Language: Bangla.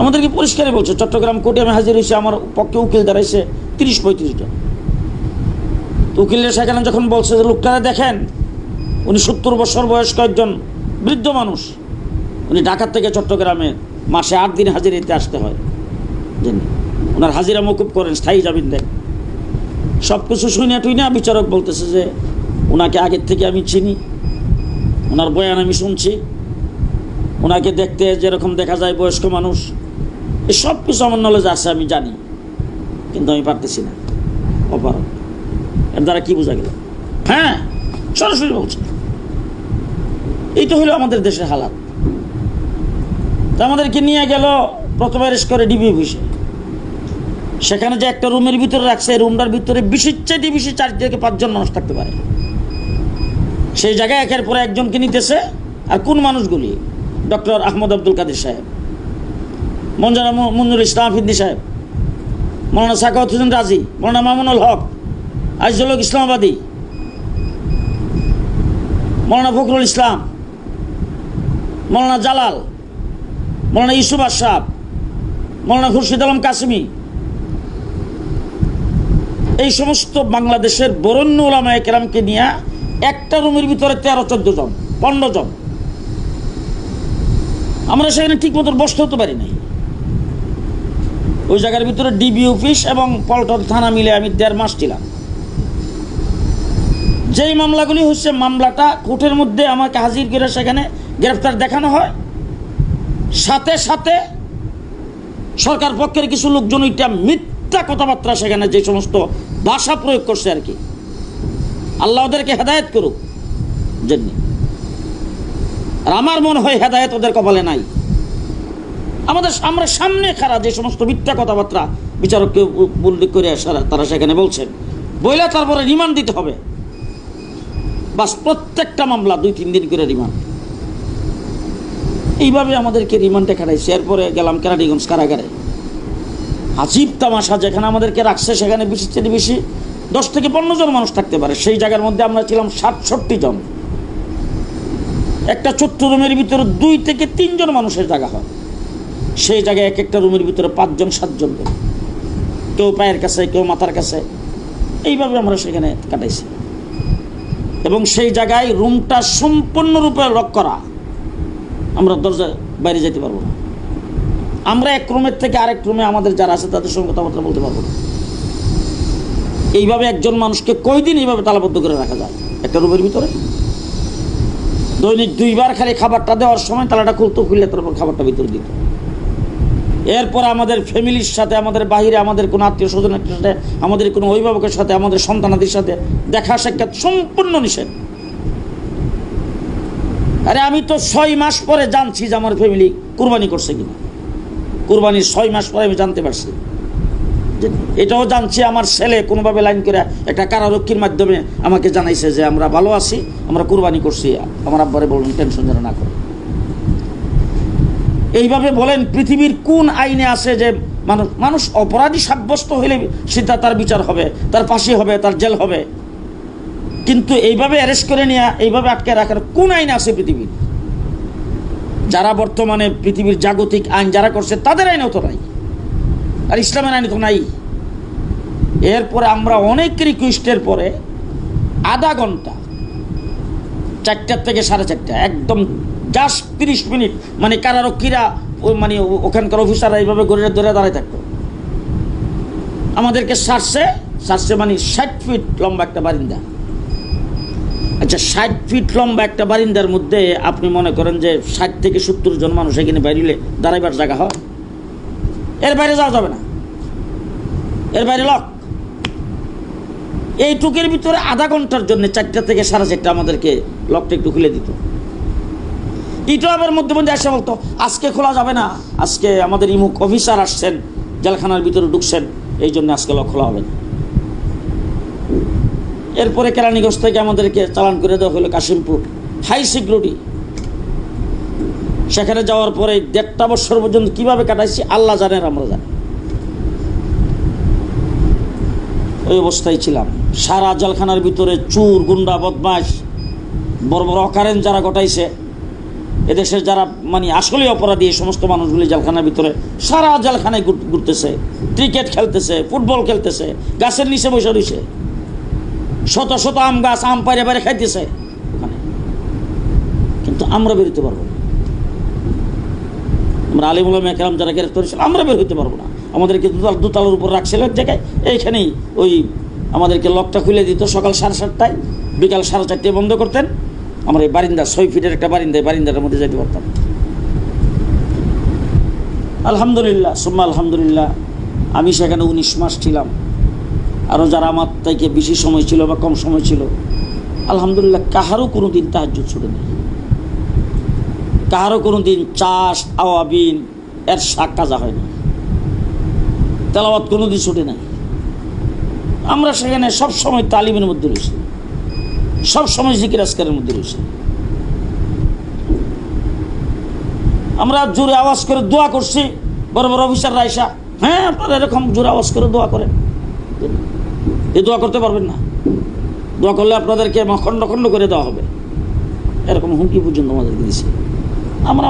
আমাদেরকে পরিষ্কারই বলছে, চট্টগ্রাম কোর্টে আমি হাজির হয়েছি, আমার পক্ষে উকিল দাঁড়াইছে, তিরিশ পঁয়ত্রিশটা। তো উকিলের সেখানে যখন বলছে যে লোকটা দেখেন, উনি সত্তর বছর বয়স্ক একজন বৃদ্ধ মানুষ, উনি ঢাকার থেকে চট্টগ্রামে মাসে আট দিন হাজিরিতে আসতে হয়। ওনার হাজিরা মকুব করেন, স্থায়ী জামিন দেন। সব কিছু শুনে টুই না বিচারক বলতেছে যে, ওনাকে আগের থেকে আমি চিনি, ওনার বয়ান আমি শুনছি। ওনাকে দেখতে যেরকম দেখা যায় বয়স্ক মানুষ সব কিছু আমার নলেজ আছে, আমি জানি। কিন্তু আমি পারতেছি না। অপারক এর দ্বারা কি বোঝা গেল? হ্যাঁ সরাসরি বলছে। এই তো হলো আমাদের দেশের হালাত। তা আমাদেরকে নিয়ে গেল প্রথমে অ্যারেস্ট করে ডিবি অফিসে সেখানে যে একটা রুমের ভিতরে রাখছে রুমটার ভিতরে বিশের চাইতে বেশি চার থেকে পাঁচজন মানুষ থাকতে পারে। সেই জায়গায় একের পরে একজনকে নিতেছে। আর কোন মানুষগুলি? ডক্টর আহমদ আব্দুল কাদের সাহেব। মঞ্জানা মঞ্জুর ইসলাম ফিদ্দি সাহেব। মৌলানা সাকাউত হোসেন রাজি, মৌলানা মামুনুল হক, আজিজুল হক ইসলামাবাদী। মৌলানা ফখরুল ইসলাম, মৌলানা জালাল, মৌলানা ইউসুফ আশরাফ, মৌলানা খুরশিদ আলম কাসমি। এই সমস্ত বাংলাদেশের বরণ্য ওলামায় কেরামকে নিয়ে একটা রুমের ভিতরে তেরো, চোদ্দ জন, পনেরো জন। আমরা সেখানে ঠিক মতো বসতে হতে পারি নাই। ওই জায়গার ভিতরে ডিবি অফিস এবং পল্টন থানা মিলে আমি দেড় মাস ছিলাম। যেই মামলাগুলি হচ্ছে, মামলাটা কোর্টের মধ্যে আমাকে হাজির করে সেখানে গ্রেফতার দেখানো হয়। সাথে সাথে সরকার পক্ষের কিছু লোকজন ওইটা মিথ্যা কথাবার্তা সেখানে যে সমস্ত ভাষা প্রয়োগ করছে আর কি। আল্লাহ ওদেরকে হেদায়ত করুক। জন্য আর আমার মনে হয় হেদায়ত ওদের কপালে নাই। আমাদের আমরা সামনে খারা যে সমস্ত মিথ্যা কথাবার্তা বিচারককে উল্লেখ করে তারা সেখানে বলছেন, বইলে তারপরে রিমান্ড দিতে হবে। বাস প্রত্যেকটা মামলা দুই, তিন দিন করে রিমান্ড। এইভাবে আমাদেরকে রিমান্ডে খাটাইছে এরপরে গেলাম কেরানীগঞ্জ কারাগারে। আজীব তামাশা যেখানে আমাদেরকে রাখছে, সেখানে বেশি থেকে বেশি দশ থেকে পনেরো জন মানুষ থাকতে পারে। সেই জায়গার মধ্যে আমরা ছিলাম সাতষট্টি জন। একটা ছোট্ট রুমের ভিতরে দুই থেকে তিনজন মানুষের জায়গা হয়। সেই জায়গায় এক একটা রুমের ভিতরে পাঁচজন, সাতজন করে কেউ পায়ের কাছে, কেউ মাথার কাছে। এইভাবে আমরা সেখানে কাটাইছি। এবং সেই জায়গায় রুমটা সম্পূর্ণরূপে লক করা আমরা দরজা বাইরে যেতে পারব না। আমরা এক রুমের থেকে আরেক রুমে আমাদের যারা আছে তাদের সঙ্গে কথাবার্তা বলতে পারব না। এইভাবে একজন মানুষকে কয়দিন এইভাবে তালাবদ্ধ করে রাখা যায়? একটা রুমের ভিতরে। দৈনিক দুইবার খালি খাবারটা দেওয়ার সময় তালাটা খুলতো, খুললে তারপর খাবারটা ভিতরে দিত। এরপর আমাদের ফ্যামিলির সাথে, আমাদের বাহিরে, আমাদের কোনো আত্মীয় স্বজনের সাথে, আমাদের কোনো অভিভাবকের সাথে, আমাদের সন্তানাদের সাথে দেখা সাক্ষাৎ সম্পূর্ণ নিষেধ। আরে আমি তো ছয় মাস পরে জানছি যে আমার ফ্যামিলি কুরবানি করছে কিনা। কুরবানির ছয় মাস পরে আমি জানতে পারছি। এটাও জানছি আমার ছেলে কোনোভাবে লাইন করে একটা কারারক্ষীর মাধ্যমে আমাকে জানাইছে যে আমরা ভালো আছি, আমরা কুরবানি করছি। আমার আব্বারে বলুন, টেনশন যেন না করে এইভাবে বলেন, পৃথিবীর কোন আইনে আছে যে মানুষ মানুষ অপরাধী সাব্যস্ত হইলে সেটা তার বিচার হবে, তার ফাঁসি হবে, তার জেল হবে। কিন্তু এইভাবে অ্যারেস্ট করে নেওয়া এইভাবে আটকে রাখার কোন আইন আছে পৃথিবীর? যারা বর্তমানে পৃথিবীর জাগতিক আইন যারা করছে, তাদের আইনেও তো নাই। আর ইসলামের আইন তো নাই। এরপরে আমরা অনেক রিকোয়েস্টের পরে আধা ঘণ্টা, চারটার থেকে সাড়ে চারটা, একদম জাস্ট তিরিশ মিনিট। মানে কারারক্ষীরা মানে ওখানকার অফিসাররা এইভাবে গড়ে ধরে দাঁড়ায় থাকতো। আমাদেরকে সারছে সারছে মানে ষাট ফিট লম্বা একটা বারিন্দা। আচ্ছা ষাট ফিট লম্বা একটা বারিন্দার মধ্যে আপনি মনে করেন যে ষাট থেকে সত্তর জন মানুষ এখানে বাইরে দাঁড়াইবার জায়গা হয়? এর বাইরে যাওয়া যাবে না। এর বাইরে লক। এইটুকের ভিতরে আধা ঘণ্টার জন্য চারটা থেকে সাড়ে চারটা আমাদেরকে লকটা একটু খুলে দিত। আবার মধ্যে মধ্যে এসে বলতো, আজকে খোলা যাবে না, আজকে আমাদের ইমুক অফিসার আসছেন, জেলখানার ভিতরে ঢুকছেন, এই জন্য আজকে খোলা হবে না। এরপরে কেরানীগঞ্জ থেকে আমাদেরকে চালান করে দেওয়া হলো কাশিমপুর হাই সিকিউরিটি। সেখানে যাওয়ার পরে দেড়টা বছর পর্যন্ত কীভাবে কাটাইছি আল্লাহ জানেন আমরা জানি। ওই অবস্থায় ছিলাম। সারা জেলখানার ভিতরে চুর, গুন্ডা বদমাস বড় বড় অকারেন যারা ঘটাইছে এদেশের যারা মানে আসলে অপরাধী এই সমস্ত মানুষগুলি জেলখানার ভিতরে সারা জেলখানায় ঘুরতেছে। ক্রিকেট খেলতেছে, ফুটবল খেলতেছে, গাছের নিচে বসে রয়েছে। শত শত আম গাছ, আম পাইরে পাইরে খাইতেছে। ওখানে কিন্তু আমরা বেরোতে পারব না। আমরা আলিমুল্লাহ মেকরাম যারা গ্রেফতার হয়েছিল, আমরা বের হইতে পারব না। আমাদেরকে দুতাল, দুতালের উপর রাখছিল এক জায়গায়। এইখানেই ওই আমাদেরকে লকটা খুলে দিত সকাল সাড়ে সাতটায়, বিকাল সাড়ে চারটায় বন্ধ করতেন। আমরা এই বারিন্দা ছয় ফিটের একটা বারিন্দা, এই বারিন্দার মধ্যে যেতে পারতাম। আলহামদুলিল্লাহ, সুম্মা আলহামদুলিল্লাহ, আমি সেখানে উনিশ মাস ছিলাম। আরও যারা আমার থেকে বেশি সময় ছিল বা কম সময় ছিল, আলহামদুলিল্লাহ কাহারও কোনো দিন তাহাজ ছুটে নেই। কাহারও কোনো দিন চাষ, আওয়াবিন, এর শাক কাজা হয় না তেলাওয়াত কোনো দিন ছুটে নাই। আমরা সেখানে সব সময় তালিমের মধ্যে রয়েছি। সব সময় জিকির আজকারের মধ্যে রয়েছে। আমরা জোরে আওয়াজ করে দোয়া করছি, বড় বড় অফিসার রায়সা হ্যাঁ আপনারা এরকম জোরে আওয়াজ করে দোয়া করেন। এই দোয়া করতে পারবেন না। দোয়া করলে আপনাদেরকে খণ্ড খণ্ড করে দেওয়া হবে। এরকম হুমকি পর্যন্ত আমাদেরকে দিছে। আমরা